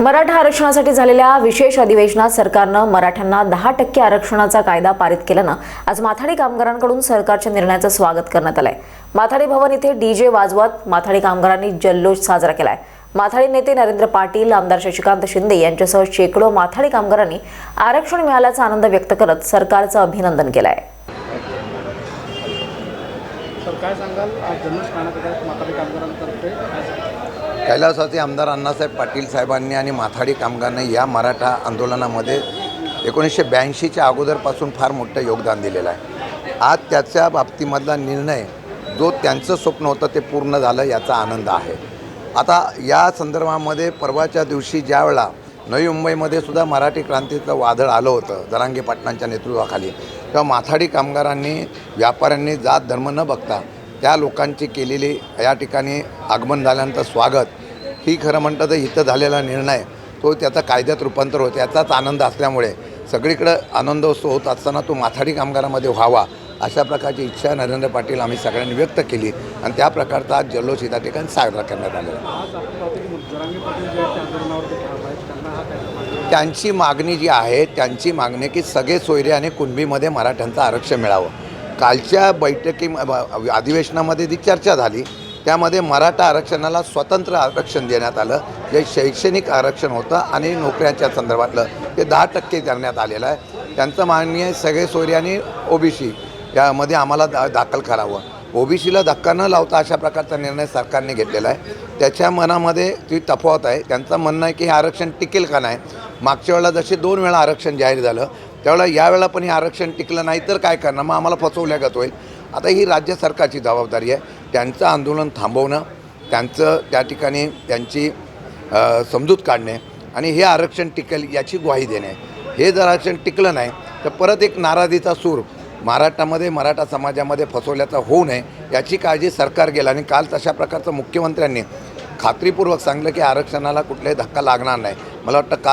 मराठा आरक्षणासाठी झालेल्या विशेष अधिवेशनात सरकारनं मराठ्यांना दहा टक्के आरक्षणाचा कायदा पारित केल्यानं आज माथाडी कामगारांकडून सरकारच्या निर्णयाचं स्वागत करण्यात आलंय. माथाडी भवन इथे डीजे वाजवत माथाडी कामगारांनी जल्लोष साजरा केलाय. माथाडी नेते नरेंद्र पाटील आमदार शशिकांत शिंदे यांच्यासह शेकडो माथाडी कामगारांनी आरक्षण मिळाल्याचा आनंद व्यक्त करत सरकारचं अभिनंदन केलंय. आहे काय सांगाल? आज जल्लोष करण्यात कामगारांतर्फे. कैलासवासी आमदार अण्णासाहेब पाटील साहेबांनी आणि माथाडी कामगारांनी या मराठा आंदोलनामध्ये एकोणीसशे ब्याऐंशीच्या अगोदरपासून फार मोठं योगदान दिलेलं आहे. आज त्याच्या बाबतीमधला निर्णय जो त्यांचं स्वप्न होतं ते पूर्ण झालं याचा आनंद आहे. आता या संदर्भामध्ये परवाच्या दिवशी ज्यावेळा नवी मुंबईमध्ये सुद्धा मराठी क्रांतीचं वादळ आलं होतं जरांगे पाटणांच्या नेतृत्वाखाली तेव्हा माथाडी कामगारांनी व्यापाऱ्यांनी जात धर्म न बघता त्या लोकांची केलेली या ठिकाणी आगमन झाल्यानंतर स्वागत ही खरं म्हणतं तर इथं झालेला निर्णय तो त्याचा कायद्यात रूपांतर होतो याचाच आनंद असल्यामुळे सगळीकडं आनंदोत्सव होत असताना तो माथाडी कामगारामध्ये व्हावा अशा प्रकारची इच्छा नरेंद्र पाटील आम्ही सगळ्यांनी व्यक्त केली आणि त्या प्रकारचा आज जल्लोष त्या ठिकाणी साजरा करण्यात आलेला त्यांची मागणी जी आहे त्यांची मागणी की सगळे सोयरे आणि कुणबीमध्ये मराठ्यांचं आरक्षण मिळावं. कालच्या बैठकी अधिवेशनामध्ये जी चर्चा झाली. त्यामध्ये मराठा आरक्षणाला स्वतंत्र आरक्षण देण्यात आलं. जे शैक्षणिक आरक्षण होतं आणि नोकऱ्यांच्या संदर्भातलं ते दहा टक्के करण्यात आलेलं आहे. त्यांचं मागणी आहे सगळे सोयरे आणि ओबीसी यामध्ये आम्हाला दा दाखल करावं. ओबीसीला धक्का न लावता अशा प्रकारचा निर्णय सरकारने घेतलेला आहे. त्याच्या मनामध्ये ती तफावत आहे. त्यांचं म्हणणं आहे की हे आरक्षण टिकेल का नाही? मागच्या वेळेला जसे दोन वेळा आरक्षण जाहीर झालं त्यावेळेला यावेळेला पण हे आरक्षण टिकलं नाही तर काय करणार? मग आम्हाला फसवल्यागत होईल. आता ही राज्य सरकारची जबाबदारी आहे. त्यांचं आंदोलन थांबवणं त्यांचं त्या ठिकाणी त्यांची समजूत काढणे आणि हे आरक्षण टिकेल याची ग्वाही देणे. हे जर आरक्षण टिकलं नाही तर परत एक नाराजीचा सूर महाराष्ट्रामध्ये मराठा समाजामध्ये फसवल्याचा होऊ नये याची काळजी सरकार गेलं आणि काल तशा प्रकारचं मुख्यमंत्र्यांनी खात्रीपूर्वक सांगलं की आरक्षणाला कुठलाही धक्का लागणार नाही. मला वाटतं काल